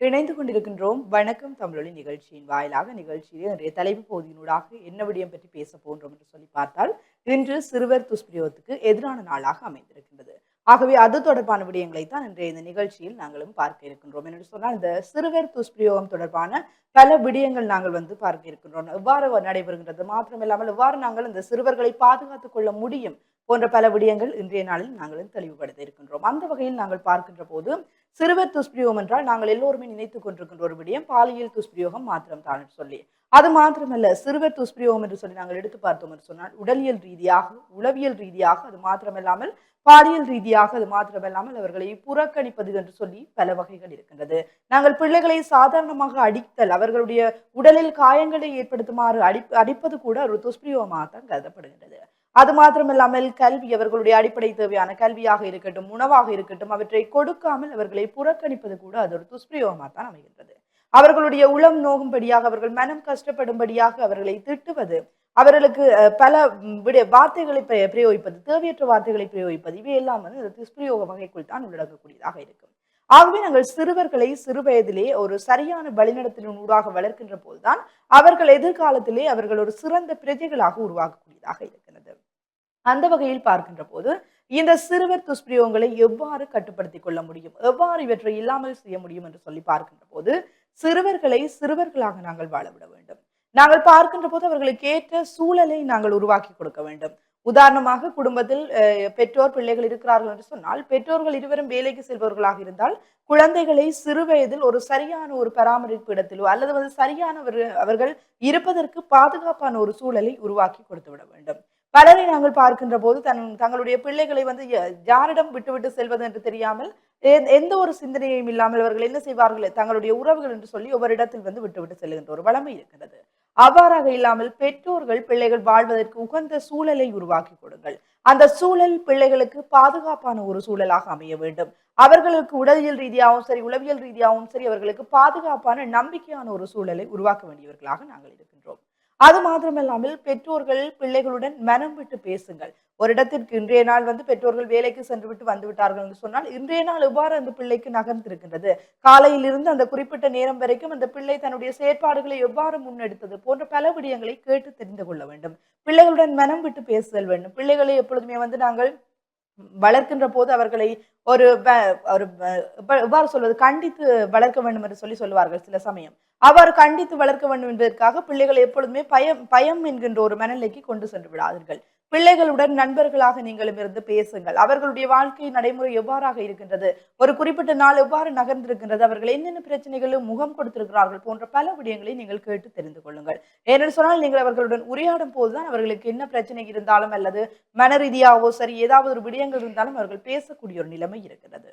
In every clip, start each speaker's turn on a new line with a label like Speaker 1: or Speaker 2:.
Speaker 1: இணைந்து கொண்டிருக்கின்றோம். வணக்கம் தமிழொலி நிகழ்ச்சியின் வாயிலாக நிகழ்ச்சியில் இன்றைய தலைப்பு பகுதியினூடாக என்ன விடயம் பற்றி பேச போன்றோம் என்று சொல்லி பார்த்தால் இன்று சிறுவர் துஷ்பிரயோகத்துக்கு எதிரான நாளாக அமைந்திருக்கின்றது. ஆகவே அது தொடர்பான விடயங்களை தான் இன்றைய இந்த நிகழ்ச்சியில் நாங்களும் பார்க்க இருக்கின்றோம். என்று சொன்னால் இந்த சிறுவர் துஷ்பிரயோகம் தொடர்பான பல விடயங்கள் நாங்கள் வந்து பார்க்க இருக்கின்றோம். எவ்வாறு நடைபெறுகின்றது? மாத்திரமில்லாமல் எவ்வாறு நாங்கள் இந்த சிறுவர்களை பாதுகாத்துக் கொள்ள முடியும்? போன்ற பல விடயங்கள் இன்றைய நாளில் நாங்களும் தெளிவுபடுத்த இருக்கின்றோம். அந்த வகையில் நாங்கள் பார்க்கின்ற போது சிறுவர் துஷ்பிரயோகம் என்றால் நாங்கள் எல்லோருமே நினைத்துக் கொண்டிருக்கின்ற ஒரு விடயம் பாலியல் துஷ்பிரயோகம் மாத்திரம் தான் சொல்லி. அது மாத்திரமல்ல சிறுவர் துஷ்பிரயோகம் என்று சொல்லி நாங்கள் எடுத்து பார்த்தோம் என்று சொன்னால் உடலியல் ரீதியாக உளவியல் ரீதியாக அது மாத்திரமில்லாமல் பாலியல் ரீதியாக அது மாத்திரமல்லாமல் அவர்களை புறக்கணிப்பது என்று சொல்லி பல வகைகள் இருக்கின்றது. நாங்கள் பிள்ளைகளை சாதாரணமாக அடித்தல் அவர்களுடைய உடலில் காயங்களை ஏற்படுத்துமாறு அடி அடிப்பது கூட ஒரு துஷ்பிரயோகமாக தான் கருதப்படுகின்றது. அது மாத்திரமில்லாமல் கல்வி அவர்களுடைய அடிப்படை தேவையான கல்வியாக இருக்கட்டும் உணவாக இருக்கட்டும் அவற்றை கொடுக்காமல் அவர்களை புறக்கணிப்பது கூட அது ஒரு துஷ்பிரயோகமாக தான் அமைகின்றது. அவர்களுடைய உளம் நோகும்படியாக அவர்கள் மனம் கஷ்டப்படும்படியாக அவர்களை திட்டுவது அவர்களுக்கு பல விட வார்த்தைகளை பிரய- பிரயோகிப்பது தேவையற்ற வார்த்தைகளை பிரயோகிப்பது இவையெல்லாம் வந்து இந்த துஷ்பிரயோக வகைக்குள் தான் உள்ளடங்கக்கூடியதாக இருக்கும். ஆகவே நாங்கள் சிறுவர்களை சிறு வயதிலே ஒரு சரியான வழிநடத்தலின் ஊடாக வளர்க்கின்ற போதுதான் அவர்கள் எதிர்காலத்திலே அவர்கள் ஒரு சிறந்த பிரஜைகளாக உருவாக்கக்கூடியதாக இருக்கிறது. அந்த வகையில் பார்க்கின்ற போது இந்த சிறுவர் துஷ்பிரயோகங்களை எவ்வாறு கட்டுப்படுத்திக் கொள்ள முடியும்? எவ்வாறு இவற்றை இல்லாமல் செய்ய முடியும் என்று சொல்லி பார்க்கின்ற போது சிறுவர்களை சிறுவர்களாக நாங்கள் வாழவிட வேண்டும். நாங்கள் பார்க்கின்ற போது அவர்களுக்கு ஏற்ற சூழலை நாங்கள் உருவாக்கி கொடுக்க வேண்டும். உதாரணமாக குடும்பத்தில் பெற்றோர் பிள்ளைகள் இருக்கிறார்கள் என்று சொன்னால் பெற்றோர்கள் இருவரும் வேலைக்கு செல்பவர்களாக இருந்தால் குழந்தைகளை சிறு வயதில் ஒரு சரியான ஒரு பராமரிப்பு இடத்திலோ அல்லது வந்து சரியான ஒரு அவர்கள் இருப்பதற்கு பாதுகாப்பான ஒரு சூழலை உருவாக்கி கொடுத்து விட வேண்டும். பலரை நாங்கள் பார்க்கின்ற போது தன் தங்களுடைய பிள்ளைகளை வந்து யாரிடம் விட்டுவிட்டு செல்வது என்று தெரியாமல் எந்த ஒரு சிந்தனையும் இல்லாமல் அவர்கள் என்ன செய்வார்கள் தங்களுடைய உறவுகள் என்று சொல்லி ஒவ்வொரு இடத்தில் வந்து விட்டுவிட்டு செல்கின்ற ஒரு வளமை இருக்கிறது அவ்வாறாக இல்லாமல் பெற்றோர்கள் பிள்ளைகள் வாழ்வதற்கு உகந்த சூழலை உருவாக்கி கொடுங்கள். அந்த சூழல் பிள்ளைகளுக்கு பாதுகாப்பான ஒரு சூழலாக அமைய வேண்டும். அவர்களுக்கு உடலியல் ரீதியாகவும் சரி உளவியல் ரீதியாகவும் சரி அவர்களுக்கு பாதுகாப்பான நம்பிக்கையான ஒரு சூழலை உருவாக்க வேண்டியவர்களாக நாங்கள் இருக்கின்றோம். அது மாத்திரமில்லாமல் பெற்றோர்கள் பிள்ளைகளுடன் மனம் விட்டு பேசுங்கள். ஒரு இடத்திற்கு இன்றைய நாள் வந்து பெற்றோர்கள் வேலைக்கு சென்று விட்டு வந்து விட்டார்கள் என்று சொன்னால் இன்றைய நாள் எவ்வாறு அந்த பிள்ளைக்கு நகர்ந்திருக்கின்றது? காலையிலிருந்து அந்த குறிப்பிட்ட நேரம் வரைக்கும் அந்த பிள்ளை தன்னுடைய செயற்பாடுகளை எவ்வாறு முன்னெடுத்தது போன்ற பல விடயங்களை கேட்டு தெரிந்து கொள்ள வேண்டும். பிள்ளைகளுடன் மனம் விட்டு பேசுதல் வேண்டும். பிள்ளைகளை எப்பொழுதுமே வந்து நாங்கள் வளர்க்கின்ற போது அவர்களை ஒரு ஒரு இவ்வாறு சொல்வது கண்டித்து வளர்க்க வேண்டும் என்று சொல்லி சொல்லுவார்கள் சில சமயம். அவ்வாறு கண்டித்து வளர்க்க வேண்டும் என்பதற்காக பிள்ளைகளை எப்பொழுதுமே பயம் பயம் என்கின்ற ஒரு மனநிலைக்கு கொண்டு சென்று விடாதீர்கள். பிள்ளைகளுடன் நண்பர்களாக நீங்களும் இருந்து பேசுங்கள். அவர்களுடைய வாழ்க்கை நடைமுறை எவ்வாறாக இருக்கின்றது? ஒரு குறிப்பிட்ட நாள் எவ்வாறு நகர்ந்திருக்கின்றது? அவர்கள் என்னென்ன பிரச்சனைகளும் முகம் கொடுத்திருக்கிறார்கள் போன்ற பல விடயங்களை நீங்கள் கேட்டு தெரிந்து கொள்ளுங்கள். ஏனென்று சொன்னால் நீங்கள் அவர்களுடன் உரையாடும் போதுதான் அவர்களுக்கு என்ன பிரச்சனை இருந்தாலும் அல்லது மன ரீதியாகவோ சரி ஏதாவது ஒரு விடயங்கள் இருந்தாலும் அவர்கள் பேசக்கூடிய ஒரு நிலைமை இருக்கிறது.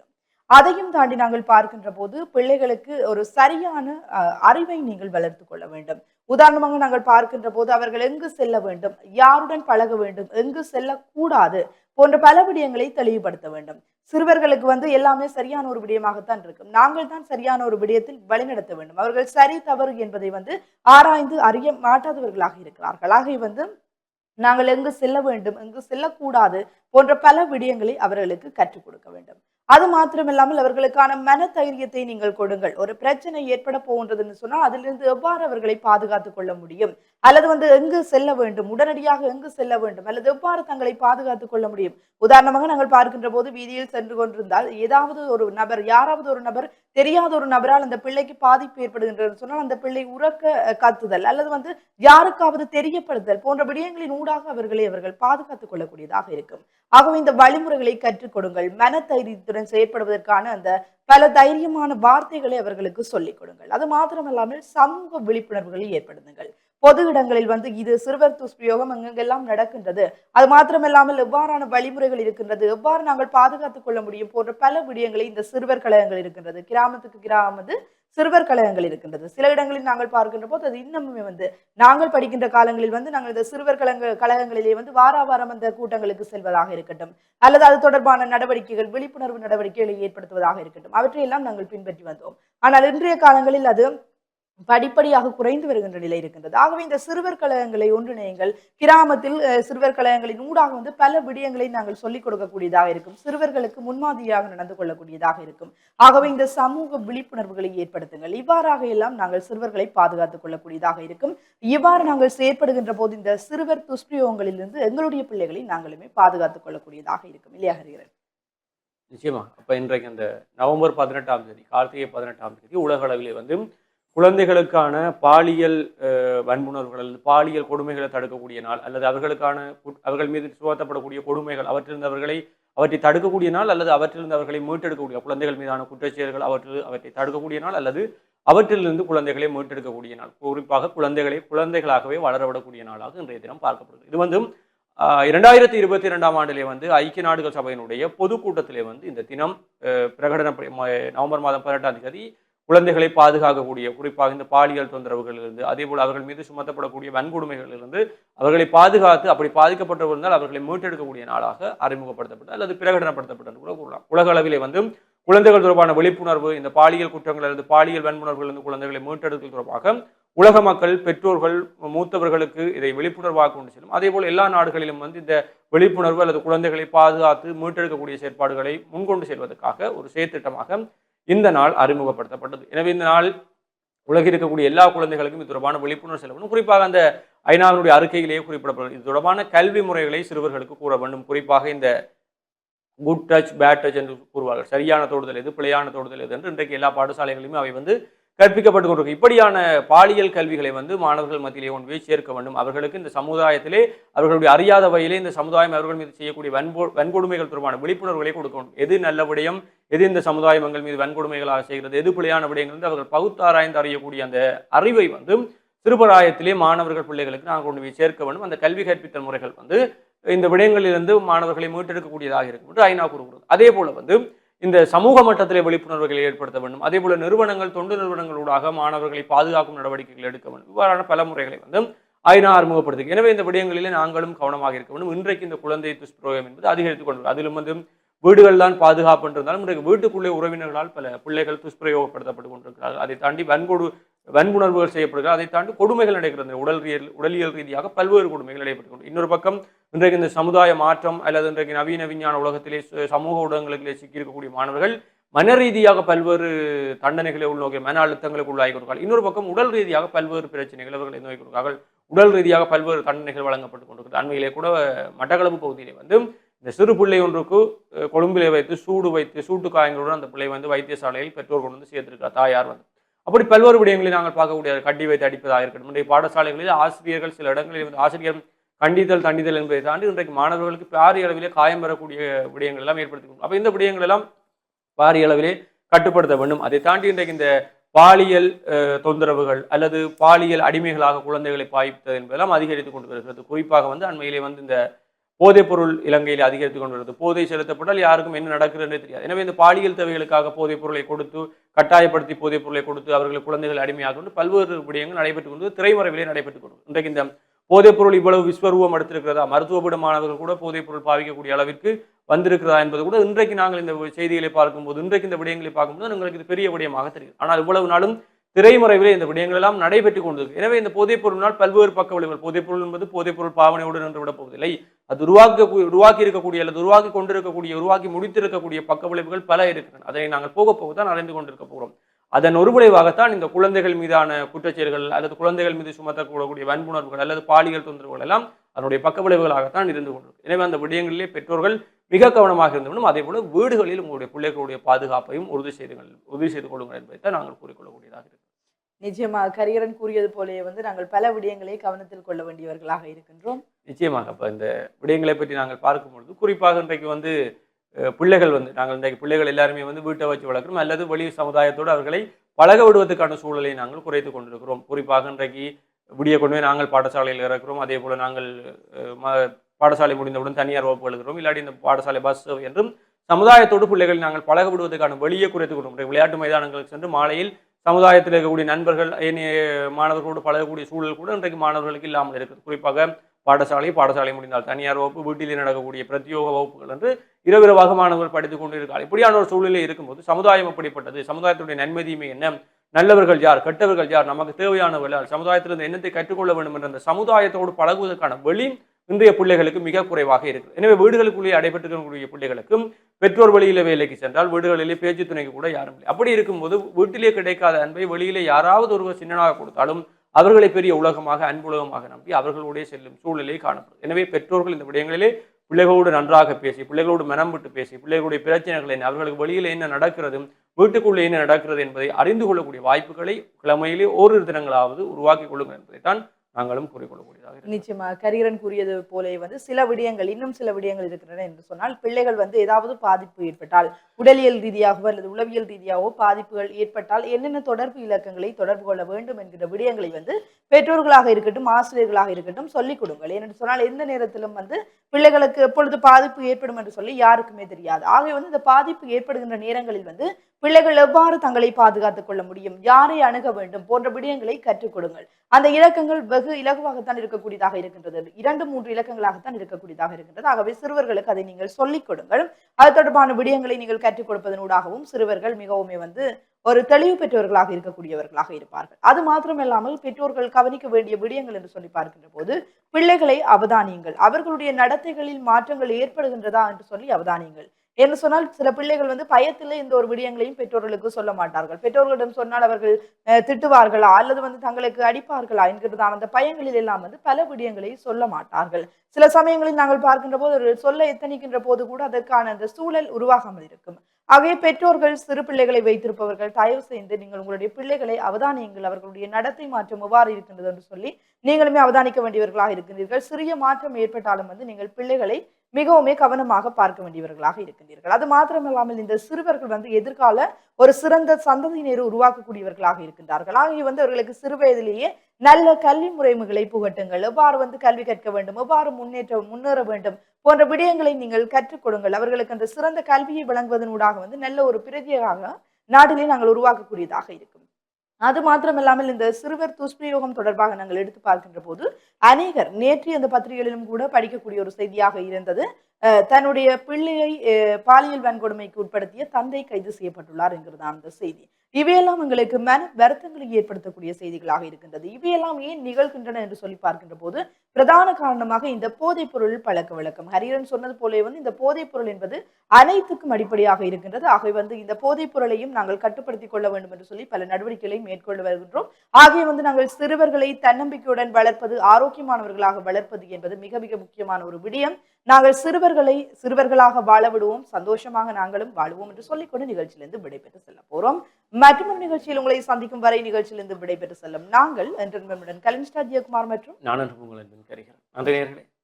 Speaker 1: அதையும் தாண்டி நாங்கள் பார்க்கின்ற போது பிள்ளைகளுக்கு ஒரு சரியான அஹ், அறிவை நீங்கள் வளர்த்து கொள்ள வேண்டும். உதாரணமாக நாங்கள் பார்க்கின்ற போது அவர்கள் எங்கு செல்ல வேண்டும் யாருடன் பழக வேண்டும் எங்கு செல்லக்கூடாது போன்ற பல விடயங்களை தெளிவுபடுத்த வேண்டும். சிறுவர்களுக்கு வந்து எல்லாமே சரியான ஒரு விடயமாகத்தான் இருக்கும். நாங்கள் தான் சரியான ஒரு விடயத்தில் வழிநடத்த வேண்டும். அவர்கள் சரி தவறு என்பதை வந்து ஆராய்ந்து அறிய மாட்டாதவர்களாக இருக்கிறார்கள். ஆகவே வந்து நாங்கள் எங்கு செல்ல வேண்டும் எங்கு செல்லக்கூடாது போன்ற பல விடயங்களை அவர்களுக்கு கற்றுக் கொடுக்க வேண்டும். அது மாத்திரமில்லாமல் அவர்களுக்கான மன தைரியத்தை நீங்கள் கொடுங்கள். ஒரு பிரச்சனை ஏற்பட போகின்றதுன்னு சொன்னால் அதிலிருந்து எவ்வாறு அவர்களை பாதுகாத்துக் கொள்ள முடியும்? அல்லது வந்து எங்கு செல்ல வேண்டும்? உடனடியாக எங்கு செல்ல வேண்டும்? அல்லது எவ்வாறு தங்களை பாதுகாத்துக் கொள்ள முடியும்? உதாரணமாக நாங்கள் பார்க்கின்ற போது வீதியில் சென்று கொண்டிருந்தால் ஏதாவது ஒரு நபர் யாராவது ஒரு நபர் தெரியாத ஒரு நபரால் அந்த பிள்ளைக்கு பாதிப்பு ஏற்படுகின்றது சொன்னால் அந்த பிள்ளை உறக்க கத்துதல். அல்லது வந்து யாருக்காவது தெரியப்படுதல் போன்ற விடயங்களின் ஊடாக அவர்களை அவர்கள் பாதுகாத்துக் கொள்ளக்கூடியதாக இருக்கும். ஆகவே இந்த வழிமுறைகளை கற்றுக் கொடுங்கள். மன தைரியத்துடன் செயற்படுவதற்கான அந்த பல தைரியமான வார்த்தைகளை அவர்களுக்கு சொல்லிக் கொடுங்கள். அது மாத்திரமல்லாமல் சமூக விழிப்புணர்வுகளை ஏற்படுத்துங்கள். பொது இடங்களில் வந்து இது சிறுவர் துஷ்பிரயோகம் எங்கெங்கெல்லாம் நடக்கின்றது. அது மாத்திரமல்லாமல் எவ்வாறான வழிமுறைகள் இருக்கின்றது எவ்வாறு நாங்கள் பாதுகாத்துக் கொள்ள முடியும் போன்ற பல விடயங்களை இந்த சிறுவர் கழகங்கள் இருக்கின்றது. கிராமத்துக்கு கிராமம் வந்து சிறுவர் கழகங்கள் இருக்கின்றது. சில இடங்களில் நாங்கள் பார்க்கின்ற போது அது இன்னமுமே வந்து நாங்கள் படிக்கின்ற காலங்களில் வந்து நாங்கள் இந்த சிறுவர் கழக கழகங்களிலே வந்து வார வாரம் அந்த கூட்டங்களுக்கு செல்வதாக இருக்கட்டும். அல்லது அது தொடர்பான நடவடிக்கைகள் விழிப்புணர்வு நடவடிக்கைகளை ஏற்படுத்துவதாக இருக்கட்டும். அவற்றையெல்லாம் நாங்கள் பின்பற்றி வந்தோம். ஆனால் இன்றைய காலங்களில் அது படிப்படியாக குறைந்து வருகின்ற நிலை இருக்கின்றது. ஆகவே இந்த சிறுவர் கழகங்களை ஒன்றிணையுங்கள். கிராமத்தில் சிறுவர் கழகங்களின் ஊடாக வந்து பல விடயங்களை நாங்கள் சொல்லிக் கொடுக்கக்கூடியதாக இருக்கும். சிறுவர்களுக்கு முன்மாதிரியாக நடந்து கொள்ளக்கூடியதாக இருக்கும். ஆகவே இந்த சமூக விழிப்புணர்வுகளை ஏற்படுத்துங்கள். இவ்வாறாக எல்லாம் நாங்கள் சிறுவர்களை பாதுகாத்துக் கொள்ளக்கூடியதாக இருக்கும். இவ்வாறு நாங்கள் செயற்படுகின்ற போது இந்த சிறுவர் துஷ்பிரயோகங்களிலிருந்து எங்களுடைய பிள்ளைகளை நாங்களுமே பாதுகாத்துக் கொள்ளக்கூடியதாக இருக்கும். இல்லையா ஹரிகரன்
Speaker 2: நிச்சயமா. அப்ப இன்றைக்கு அந்த நவம்பர் பதினெட்டாம் தேதி கார்த்திகை பதினெட்டாம் தேதி உலக அளவிலே வந்து குழந்தைகளுக்கான பாலியல் வன்புணர்வுகள் அல்லது பாலியல் கொடுமைகளை தடுக்கக்கூடிய நாள் அல்லது அவர்களுக்கான குட்- அவர்கள் மீது சுமத்தப்படக்கூடிய கொடுமைகள் அவற்றிலிருந்து அவர்களை அவற்றை தடுக்கக்கூடிய நாள் அல்லது அவற்றிலிருந்து அவர்களை மீட்டெடுக்கக்கூடிய குழந்தைகள் மீதான குற்றச்செயல்கள் அவற்றில் அவற்றை தடுக்கக்கூடிய நாள் அல்லது அவற்றிலிருந்து குழந்தைகளை மீட்டெடுக்கக்கூடிய நாள். குறிப்பாக குழந்தைகளை குழந்தைகளாகவே வளரவிடக்கூடிய நாளாக இன்றைய தினம் பார்க்கப்படுது இது வந்து இரண்டாயிரத்தி இருபத்தி இரண்டாம் ஆண்டிலே வந்து ஐக்கிய நாடுகள் சபையினுடைய பொதுக்கூட்டத்திலே வந்து இந்த தினம் பிரகடன நவம்பர் மாதம் பதினெட்டாம் தேதி குழந்தைகளை பாதுகாக்கக்கூடிய குறிப்பாக இந்த பாலியல் தொந்தரவுகளிலிருந்து அதே போல் அவர்கள் மீது சுமத்தப்படக்கூடிய வன்கொடுமைகளிலிருந்து அவர்களை பாதுகாத்து அப்படி பாதிக்கப்பட்டவர் அவர்களை மீட்டெடுக்கக்கூடிய நாளாக அறிமுகப்படுத்தப்பட்ட அல்லது பிரகடனப்படுத்தப்பட்டது கூட கூறலாம். உலக அளவிலே வந்து குழந்தைகள் தொடர்பான விழிப்புணர்வு இந்த பாலியல் குற்றங்கள் அல்லது பாலியல் வன்முணர்வுகளிலிருந்து குழந்தைகளை மீட்டெடுத்தல் தொடர்பாக உலக மக்கள் பெற்றோர்கள் மூத்தவர்களுக்கு இதை விழிப்புணர்வாக கொண்டு செல்லும். அதே போல் எல்லா நாடுகளிலும் வந்து இந்த விழிப்புணர்வு அல்லது குழந்தைகளை பாதுகாத்து மீட்டெடுக்கக்கூடிய செயற்பாடுகளை முன்கொண்டு செல்வதற்காக ஒரு செயற்திட்டமாக இந்த நாள் அறிமுகப்படுத்தப்பட்டது. எனவே இந்த நாள் உலகில் இருக்கக்கூடிய எல்லா குழந்தைகளுக்கும் இது தொடர்பான விழிப்புணர்வு செல்லணும் குறிப்பாக அந்த ஐநாவினுடைய அறிக்கையிலேயே குறிப்பிடப்படும் இது தொடர்பான கல்வி முறைகளை சிறுவர்களுக்கு கூற வேண்டும். குறிப்பாக இந்த குட் டச் பேட் டச் என்று கூறுவார்கள். சரியான தொடுதல் எது பிழையான தொடுதல் எது என்று இன்றைக்கு எல்லா பாடசாலைகளிலுமே அவை வந்து கற்பிக்கப்பட்டு கொண்டிருக்கு. இப்படியான பாலியல் கல்விகளை வந்து மாணவர்கள் மத்தியிலே கொண்டு போய் சேர்க்க வேண்டும். அவர்களுக்கு இந்த சமுதாயத்திலே அவர்களுடைய அறியாத வகையிலே இந்த சமுதாயம் அவர்கள் மீது செய்யக்கூடிய வன்போ வன்கொடுமைகள் தொடர்பான விழிப்புணர்வுகளை கொடுக்க வேண்டும். எது நல்ல விடயம்? எது இந்த சமுதாயம் எங்கள் மீது வன்கொடுமைகளாக செய்கிறது? எது பிள்ளையான விடயங்கள் வந்து அவர்கள் பகுத்தாராய்ந்து அறியக்கூடிய அந்த அறிவை வந்து சிறுபராயத்திலே மாணவர்கள் பிள்ளைகளுக்கு நாங்கள் கொண்டு போய் சேர்க்க வேண்டும். அந்த கல்வி கற்பித்தல் முறைகள் வந்து இந்த விடயங்களிலிருந்து மாணவர்களை மீட்டெடுக்கக்கூடியதாக இருக்கும் என்று ஐநா கூறுகிறது. அதே போல வந்து இந்த சமூக மட்டத்திலே விழிப்புணர்வுகளை ஏற்படுத்த வேண்டும். அதே போல நிறுவனங்கள் தொண்டு நிறுவனங்களூடாக மாணவர்களை பாதுகாக்கும் நடவடிக்கைகள் எடுக்க வேண்டும். இவ்வாறான பல முறைகளை வந்து ஐநா அறிமுகப்படுத்துகிறது எனவே இந்த விடயங்களிலே நாங்களும் கவனமாக இருக்க வேண்டும். இன்றைக்கு இந்த குழந்தை துஷ்பிரயோகம் என்பது அதிகரித்துக் கொண்டு அதிலும் வந்து வீடுகள் தான் பாதுகாப்பு என்றிருந்தாலும் இன்றைக்கு வீட்டுக்குள்ளே உறவினர்களால் பல பிள்ளைகள் துஷ்பிரயோகப்படுத்தப்பட்டு கொண்டிருக்கிறார்கள். அதை தாண்டி வன்கொடு வன்புணர்வுகள் செய்யப்படுகிறது அதை தாண்டி கொடுமைகள் நடக்கிறது உடல் உடலியல் ரீதியாக பல்வேறு கொடுமைகள் நடைபெற்று கொண்டு இன்னொரு பக்கம் இன்றைக்கு இந்த சமுதாய மாற்றம் அல்லது இன்றைக்கு நவீன விஞ்ஞான உலகத்திலே சமூக ஊடகங்களிலே சிக்கியிருக்கக்கூடிய மாணவர்கள் மன ரீதியாக பல்வேறு தண்டனைகளை உள்நோக்கிய மன அழுத்தங்களுக்கு உள்ளாகிறார்கள் இன்னொரு பக்கம் உடல் ரீதியாக பல்வேறு பிரச்சனைகள் அவர்களை நோக்கி கொடுக்கிறார்கள் உடல் ரீதியாக பல்வேறு தண்டனைகள் வழங்கப்பட்டு கொண்டிருக்கிறது. அண்மையிலே கூட மட்டக்களப்பு பகுதியிலே வந்து இந்த சிறு பிள்ளை ஒன்றுக்கு கொழும்பிலே வைத்து சூடு வைத்து சூட்டு காயங்களுடன் அந்த பிள்ளை வந்து வைத்தியசாலையில் பெற்றோர் கொண்டு வந்து சேர்த்திருக்கிறார். தாயார் வந்து. அப்படி பல்வேறு விடயங்களை நாங்கள் பார்க்கக்கூடிய கட்டி வைத்து அடிப்பதாக இருக்கட்டும். இன்றைய பாடசாலைகளில் ஆசிரியர்கள் சில இடங்களில் வந்து ஆசிரியர் கண்டித்தல் தண்டித்தல் என்பதை தாண்டி இன்றைக்கு மாணவர்களுக்கு பாரிய அளவிலே காயம் பெறக்கூடிய விடயங்கள் எல்லாம் ஏற்படுத்தி அப்போ இந்த விடயங்கள் எல்லாம் பாரிய அளவிலே கட்டுப்படுத்த வேண்டும். அதை தாண்டி இன்றைக்கு இந்த பாலியல் தொந்தரவுகள் அல்லது பாலியல் அடிமைகளாக குழந்தைகளை பாய்ப்பது என்பதெல்லாம் அதிகரித்து கொண்டு வருகிறது. குறிப்பாக வந்து அண்மையிலே வந்து இந்த போதைப் பொருள் இலங்கையில் அதிகரித்து கொண்டு போதை செலுத்தப்பட்டால் யாருக்கும் என்ன நடக்கிறதுனே தெரியாது. எனவே இந்த பாலியல் தேவைகளுக்காக போதைப் பொருளை கொடுத்து கட்டாயப்படுத்தி போதைப் பொருளை கொடுத்து அவர்கள் குழந்தைகள் அடிமையாக கொண்டு பல்வேறு விடயங்கள் நடைபெற்றுக் கொண்டு திரைமறைவிலே நடைபெற்றுக் கொண்டு இன்றைக்கு இந்த போதைப் பொருள் இவ்வளவு விஸ்வரூபம் எடுத்திருக்கிறதா? மருத்துவபீட மாணவர்கள் கூட போதைப் பொருள் பாவிக்கக்கூடிய அளவிற்கு வந்திருக்கிறதா என்பது கூட இன்றைக்கு நாங்கள் இந்த செய்திகளை பார்க்கும்போது இன்றைக்கு இந்த விடயங்களை பார்க்கும்போது உங்களுக்கு இது பெரிய விடயமாக தெரியும் ஆனால் இவ்வளவு நாளும் திரைமறைவிலே இந்த விடயங்கள் எல்லாம் நடைபெற்றுக் கொண்டது எனவே இந்த போதைப் பொருளினால் பல்வேறு பக்க விளைவுகள் போதைப் பொருள் என்பது போதைப் பொருள் பாவனையோடு நின்று விட போவதில்லை அது உருவாக்க உருவாக்கி இருக்கக்கூடிய அல்லது உருவாக்கி கொண்டிருக்கக்கூடிய உருவாக்கி முடித்திருக்கக்கூடிய பக்க விளைவுகள் பல இருக்கின்றன. அதை நாங்கள் போக போக தான் அறிந்து கொண்டிருக்க போகிறோம் அதன் ஒரு விளைவாகத்தான் இந்த குழந்தைகள் மீதான குற்றச்செயல்கள் அல்லது குழந்தைகள் மீது சுமத்தக்கூடிய வன்புணர்வுகள் அல்லது பாலியல் தொந்தரவுகள் எல்லாம் அதனுடைய பக்க விளைவுகளாகத்தான் இருந்து கொண்டிருக்கு எனவே அந்த விடயங்களிலே பெற்றோர்கள் மிக கவனமாக இருந்த வேண்டும் அதே போல வீடுகளில் உங்களுடைய பிள்ளைகளுடைய பாதுகாப்பையும் உறுதி செய்துங்கள் உறுதி செய்து கொள்ளுங்கள் என்பதை தான் நாங்கள் கூறிக்கொள்ளக்கூடியதாக இருக்கு
Speaker 1: நிச்சயமாக கரியரன் கூறியது போலே வந்து நாங்கள் பல விடயங்களை கவனத்தில் கொள்ள வேண்டியவர்களாக இருக்கின்றோம்.
Speaker 2: நிச்சயமாக அப்போ இந்த விடயங்களை பற்றி நாங்கள் பார்க்கும் பொழுது குறிப்பாக இன்றைக்கு வந்து பிள்ளைகள் வந்து நாங்கள் இன்றைக்கு பிள்ளைகள் எல்லாருமே வந்து வீட்டை வச்சு வளர்க்கிறோம் அல்லது வெளி சமுதாயத்தோடு அவர்களை பழக விடுவதற்கான சூழலை நாங்கள் குறைத்து கொண்டிருக்கிறோம். குறிப்பாக இன்றைக்கு விடிய கொண்டு போய் நாங்கள் பாடசாலையில் இறக்கிறோம். அதே போல் நாங்கள் பாடசாலை முடிந்தவுடன் தனியார் வகுப்பு எழுகிறோம் இல்லாட்டி இந்த பாடசாலை பஸ் என்றும் சமுதாயத்தோடு பிள்ளைகளை நாங்கள் பழக விடுவதற்கான வெளியே குறைத்துக் கொண்டோம். விளையாட்டு மைதானங்களுக்கு சென்று மாலையில் சமுதாயத்தில் இருக்கக்கூடிய நண்பர்கள் ஏனைய மாணவர்களோடு பழகக்கூடிய சூழல் கூட இன்றைக்கு மாணவர்களுக்கு இல்லாமல் இருக்குது. குறிப்பாக பாடசாலை பாடசாலை முடிந்தால் தனியார் வகுப்பு வீட்டிலே நடக்கக்கூடிய பிரத்யோக வகுப்புகள் என்று இரவிரவாக மாணவர்கள் படித்துக் கொண்டு இருக்கார்கள் இப்படியான ஒரு சூழ்நிலை இருக்கும்போது சமுதாயம் அப்படிப்பட்டது? சமுதாயத்துடைய நன்மதியுமே என்ன? நல்லவர்கள் யார் கெட்டவர்கள் யார் நமக்கு தேவையானவர்கள் யார் சமுதாயத்திலிருந்து என்னத்தை கற்றுக்கொள்ள வேண்டும் என்ற அந்த சமுதாயத்தோடு பழகுவதற்கான வழி இன்றைய பிள்ளைகளுக்கு மிக குறைவாக இருக்குது. எனவே வீடுகளுக்குள்ளேயே அடைபெற்றுக்கூடிய பிள்ளைகளுக்கும் பெற்றோர் வெளியில வேலைக்கு சென்றால் வீடுகளிலே பேச்சு துணைக்கு கூட யாரும் இல்லை. அப்படி இருக்கும்போது வீட்டிலே கிடைக்காத அன்பை வெளியிலே யாராவது ஒருவர் சின்னனாக கொடுத்தாலும் அவர்களை பெரிய உலகமாக அன்புலகமாக நம்பி அவர்களுடைய செல்லும் சூழ்நிலை காணப்படும் எனவே பெற்றோர்கள் இந்த விடயங்களிலே பிள்ளைகளோடு நன்றாக பேசி பிள்ளைகளோடு மனம் விட்டு பேசி பிள்ளைகளுடைய பிரச்சனைகள் என்ன அவர்களுக்கு வெளியில் என்ன நடக்கிறது வீட்டுக்குள்ளே என்ன நடக்கிறது என்பதை அறிந்து கொள்ளக்கூடிய வாய்ப்புகளை கிழமையிலே ஓரிரு தினங்களாவது உருவாக்கி கொள்ளுங்கள் என்பதைத்தான் நாங்களும் கூறிக்கொள்ளக்கூடியதாக
Speaker 1: நிச்சயமா கரிகரன் கூறியது போலே வந்து சில விடயங்கள் இன்னும் சில விடயங்கள் இருக்கின்றன என்று சொன்னால் பிள்ளைகள் வந்து ஏதாவது பாதிப்பு ஏற்பட்டால் உடலியல் ரீதியாகவோ அல்லது உளவியல் ரீதியாகவோ பாதிப்புகள் ஏற்பட்டால் என்னென்ன தொடர்பு இலக்கங்களை தொடர்பு கொள்ள வேண்டும் என்கிற விடயங்களை வந்து பெற்றோர்களாக இருக்கட்டும் ஆசிரியர்களாக இருக்கட்டும் சொல்லிக் கொடுங்கள். ஏனென்று சொன்னால் எந்த நேரத்திலும் வந்து பிள்ளைகளுக்கு எப்பொழுது பாதிப்பு ஏற்படும் என்று சொல்லி யாருக்குமே தெரியாது. ஆகவே வந்து இந்த பாதிப்பு ஏற்படுகின்ற நேரங்களில் வந்து பிள்ளைகள் எவ்வாறு தங்களை பாதுகாத்துக் கொள்ள முடியும்? யாரை அணுக வேண்டும்? போன்ற விடயங்களை கற்றுக் கொடுங்கள். அந்த இலக்கங்கள் வெகு இலகுவாகத்தான் இருக்கக்கூடியதாக இருக்கின்றது. இரண்டு மூன்று இலக்கங்களாகத்தான் இருக்கக்கூடியதாக இருக்கின்றது. ஆகவே சிறுவர்களுக்கு அதை நீங்கள் சொல்லிக் கொடுங்கள். அது தொடர்பான விடயங்களை நீங்கள் கற்றுக் கொடுப்பதனூடாகவும் சிறுவர்கள் மிகவுமே வந்து ஒரு தெளிவு பெற்றவர்களாக இருக்கக்கூடியவர்களாக இருப்பார்கள். அது மாத்திரமல்லாமல் பெற்றோர்கள் கவனிக்க வேண்டிய விடயங்கள் என்று சொல்லி பார்க்கின்ற போது பிள்ளைகளை அவதானியுங்கள். அவர்களுடைய நடத்தைகளில் மாற்றங்கள் ஏற்படுகின்றதா என்று சொல்லி அவதானியுங்கள். என்று சொன்னால் சில பிள்ளைகள் வந்து பயத்தில் இந்த ஒரு விடயங்களையும் பெற்றோர்களுக்கு சொல்ல மாட்டார்கள். பெற்றோர்களிடம் சொன்னால் அவர்கள் அஹ், திட்டுவார்களா? அல்லது வந்து தங்களுக்கு அடிப்பார்களா? என்கிறதான அந்த பயங்களில் எல்லாம் வந்து பல விடயங்களை சொல்ல மாட்டார்கள். சில சமயங்களில் நாங்கள் பார்க்கின்ற போது ஒரு சொல்ல எத்தனிக்கின்ற போது கூட அதற்கான அந்த சூழல் உருவாகாமல் இருக்கும். ஆகவே பெற்றோர்கள் சிறு பிள்ளைகளை வைத்திருப்பவர்கள் தயவு செய்து நீங்கள் உங்களுடைய பிள்ளைகளை அவதானியுங்கள். அவர்களுடைய நடத்தை மாற்றம் எவ்வாறு இருக்கின்றது என்று சொல்லி நீங்களுமே அவதானிக்க வேண்டியவர்களாக இருக்கின்றீர்கள். சிறிய மாற்றம் ஏற்பட்டாலும் வந்து நீங்கள் பிள்ளைகளை மிகவுமே கவனமாக பார்க்க வேண்டியவர்களாக இருக்கின்றீர்கள். அது மாத்திரமில்லாமல் இந்த சிறுவர்கள் வந்து எதிர்கால ஒரு சிறந்த சந்ததியினரை உருவாக்கக்கூடியவர்களாக இருக்கின்றார்கள். ஆகிய வந்து அவர்களுக்கு சிறு வயதிலேயே நல்ல கல்வி முறைமைகளை புகட்டுங்கள். எவ்வாறு வந்து கல்வி கற்க வேண்டும்? எவ்வாறு முன்னேற்ற முன்னேற வேண்டும்? போன்ற விடயங்களை நீங்கள் கற்றுக் கொடுங்கள். அவர்களுக்கு அந்த சிறந்த கல்வியை வழங்குவதனூடாக வந்து நல்ல ஒரு பிரதியாக நாட்டிலே நாங்கள் உருவாக்கக்கூடியதாக இருக்கும். அது மாத்திரமில்லாமல் இந்த சிறுவர் துஷ்பிரயோகம் தொடர்பாக நாங்கள் எடுத்து பார்க்கின்ற போது அநேகர் நேற்று அந்த பத்திரிகைகளிலும் கூட படிக்கக்கூடிய ஒரு செய்தியாக இருந்தது. அஹ் தன்னுடைய பிள்ளையை அஹ் பாலியல் வன்கொடுமைக்கு உட்படுத்திய தந்தை கைது செய்யப்பட்டுள்ளார் என்கிறதான் அந்த செய்தி. இவையெல்லாம் எங்களுக்கு மன வருத்தங்களை ஏற்படுத்தக்கூடிய செய்திகளாக இருக்கின்றது. இவையெல்லாம் ஏன் நிகழ்கின்றன என்று சொல்லி பார்க்கின்ற போது பிரதான காரணமாக இந்த போதைப் பொருள் பழக்க வழக்கம். ஹரிரன் சொன்னது போலே வந்து இந்த போதைப் பொருள் என்பது அனைத்துக்கும் அடிப்படையாக இருக்கின்றது. ஆகவே வந்து இந்த போதைப் பொருளையும் நாங்கள் கட்டுப்படுத்திக் கொள்ள வேண்டும் என்று சொல்லி பல நடவடிக்கைகளை மேற்கொண்டு வருகின்றோம். ஆகிய வந்து நாங்கள் சிறுவர்களை தன்னம்பிக்கையுடன் வளர்ப்பது ஆரோக்கியமானவர்களாக வளர்ப்பது என்பது மிக மிக முக்கியமான ஒரு விடயம். நாங்கள் சிறுவர்களை சிறுவர்களாக வாழ விடுவோம். சந்தோஷமாக நாங்களும் வாழுவோம் என்று சொல்லிக்கொண்டு நிகழ்ச்சியிலிருந்து விடைபெற்று செல்ல போறோம். மற்றொரு நிகழ்ச்சியில் உங்களை சந்திக்கும் வரை நிகழ்ச்சியிலிருந்து விடைபெற்று செல்லும் நாங்கள். என்று கலின்ஸ்டா ஜியகுமார் மற்றும்
Speaker 2: நான் என்று உங்கள்